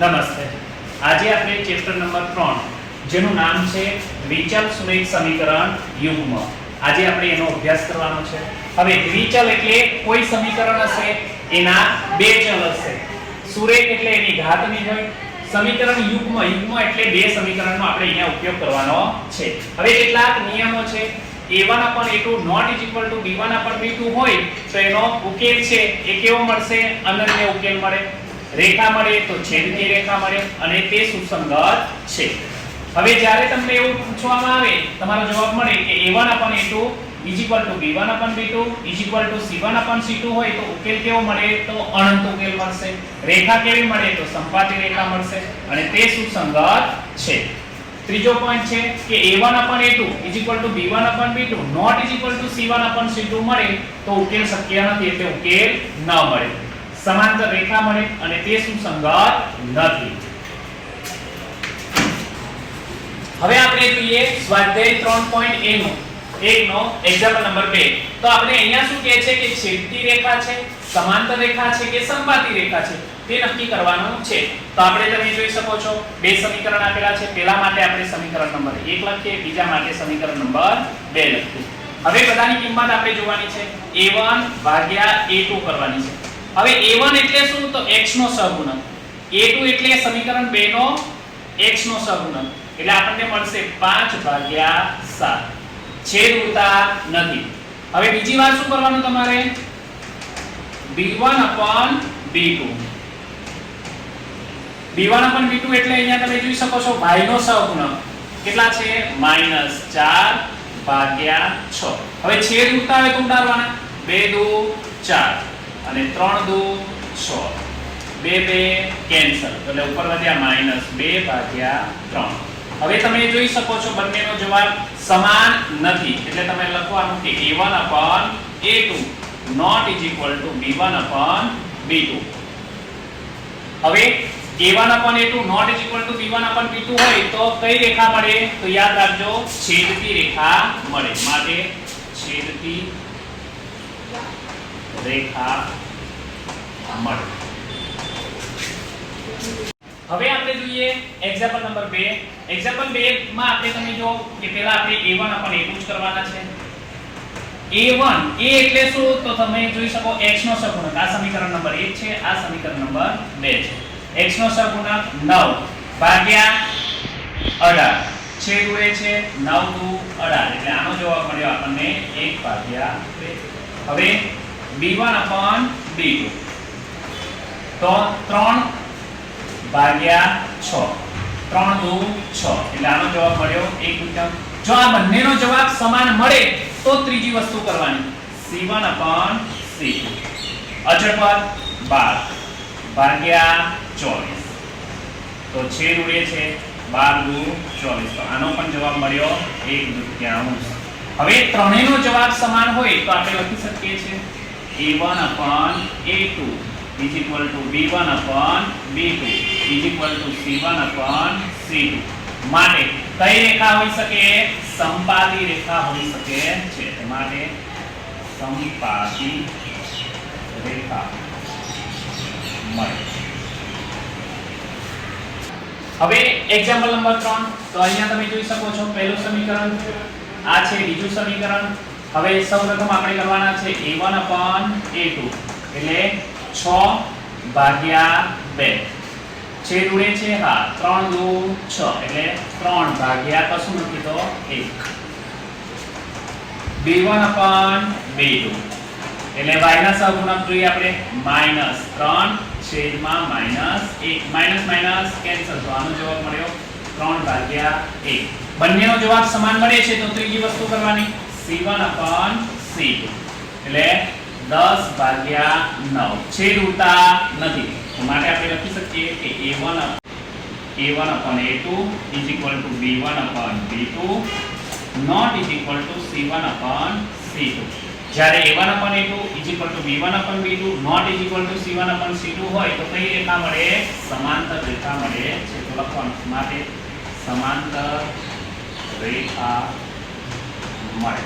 નમસ્તે. આજે આપણે ચેપ્ટર નંબર ત્રણ, જેનું નામ છે દ્વિચલ સુરેખ સમીકરણ યુગ્મ. આજે આપણે એનો અભ્યાસ કરવાનો છે. હવે દ્વિચલ એટલે કોઈ સમીકરણ હશે? એના બે ચલ હશે. સુરેખ એટલે એની ઘાતની હોય. સમીકરણ યુગ્મ યુગ્મ એટલે બે સમીકરણનો આપણે અહીંયા ઉપયોગ કરવાનો છે. હવે કેટલાક નિયમો છે. A1 upon a2 not is equal to b1 upon b2 હોય, તો એનો ઉકેલ છે એ કેવો મળશે? અનન્ય ઉકેલ મળે. રેખા મળે તો છેદની રેખા મળે અને તે સુસંગત છે. હવે જ્યારે તમને એવું પૂછવામાં આવે, તમારો જવાબ મળે કે a1 upon a2 is equal to b1 upon b2 is equal to c1 upon c2 હોય તો ઉકેલ કેવો મળે? તો અનંત ઉકેલ મળશે. રેખા કેવી મળે? તો સંપાતી રેખા મળશે અને તે સુસંગત છે. ત્રીજો પોઈન્ટ છે કે a1 upon a2 is equal to b1 upon b2 not is equal to c1 upon c2 મળે તો ઉકેલ શક્ય નથી એટલે ઉકેલ ન મળે. સમાંતર રેખા મળે અને તે સુસંગત નથી. હવે આપણે જોઈએ સ્વાધ્યાય 3.a નો. એકનો એક્ઝામ્પલ નંબર 2 તો આપણે અહીંયા શું કહે છે કે છેદતી રેખા છે, સમાંતર રેખા છે કે સંપાતી રેખા છે? તે નક્કી કરવાનું છે. તો આપણે તમે જોઈ શકો છો, બે સમીકરણ આપેલા છે. પહેલા માટે આપણે સમીકરણ નંબર 1 લખીએ, બીજા માટે સમીકરણ નંબર 2 લખીએ. હવે બધાની કિંમત આપણે જોવાની છે. A1 ભાગ્યા a2 કરવાની છે. હવે a1 એટલે શું? તો x નો સહગુણક. a2 એટલે સમીકરણ 2 નો x નો સહગુણક. એટલે આપણને મળશે 5 ભાગ્યા 7 છેદ ઉડતા નથી. હવે બીજી વાર શું કરવાનું તમારે? b1 upon b2 b1 upon b2 એટલે અહીંયા તમે જોઈ શકો છો y નો સહગુણક. કેટલા છે? -4 ભાગ્યા 6 હવે છેદ ઉડતા હોય તો ઉડાડવાના. 2 દુ 4 અને 3 દુ 6 બે બે કેન્સલ એટલે ઉપર વધ્યા -2 ભાગ્યા 3 હવે તમે જોઈ શકો છો બંનેનો જવાબ સમાન નથી. એટલે તમે લખવાનું કે a1 upon a2 not is equal to b1 upon b2 હવે a1 upon a2 not is equal to b1 upon b2 હોય તો કઈ રેખા મળે? તો યાદ રાખજો છેદતી રેખા મળે. માટે છેદતી રેખા મળે. હવે આપણે જોઈએ એક્ઝામ્પલ નંબર 2 એક્ઝામ્પલ 2 માં આપણે તમે જો કે પહેલા આપણે a1 upon a2 જ કરવાના છે. A1 a એટલે શું? તો તમે જોઈ શકો x નો સહગુણક આ સમીકરણ નંબર 1 છે, આ સમીકરણ નંબર 2 છે. X નો સહગુણક 9 ભાગ્યા 18 છેદ ઉડે છે 9 દુ 18 એટલે આનો જવાબ મળ્યો આપણને 1 ભાગ્યા 2 હવે b1 upon b2 તો 3 ભાગ્યા 6 3 દુ 6 એટલે આનો જવાબ મળ્યો 1 ઉત્તમ જો આ બંનેનો જવાબ સમાન મળે, તો ત્રીજી વસ્તુ કરવાની. C1 upon c2 અચળ પદ 12 ભાગ્યા 24 તો છેદ ઉડે છે 12 દુ 24 તો આનો પણ જવાબ મળ્યો 1 દૂતીયાંશ હવે ત્રણેયનો જવાબ સમાન હોય તો આપણે લખી શકીએ છીએ. A1 upon a2 is equal to b1 upon b2 is equal to c1 upon c2 માટે કઈ રેખા હોઈ શકે? સંપાતી રેખા હોઈ શકે છે. માટે સંપાતી રેખા મળે. હવે એક્ઝામ્પલ નંબર 3 તો અહીંયા તમે જોઈ શકો છો પહેલું સમીકરણ. આ છે બીજું સમીકરણ. હવે સૌપ્રથમ આપણે કરવાના છે a1 upon a2 એટલે 6 ભાગ્યા 2 છેદ ઉડે છે હા 3 દુ 6 એટલે 3 ભાગ્યા કશું નથી તો 1 b1 upon b2 એટલે y ના સહગુણક જોઈએ આપણે -3 છેદમાં -1 માઇનસ માઇનસ કેન્સલ તો જવાબ મળ્યો ત્રણ ભાગ્યા 1 બંનેનો જવાબ સમાન મળે છે તો ત્રીજી વસ્તુ કરવાની. C1 upon c2 એટલે 10 ભાગ્યા 9 છેદ ઉડતા નથી માટે આપણે લખી શકીએ કે a1 up- a1 upon a2 is equal to b1 upon b2 not is equal to c1 upon c2 જ્યારે a1 upon a2 is equal to b1 upon b2 not is equal to c1 upon c2 હોય તો કઈ રેખા મળે સમાંતર રેખા મળે છે તો લખવાનું માટે સમાંતર રેખા મળે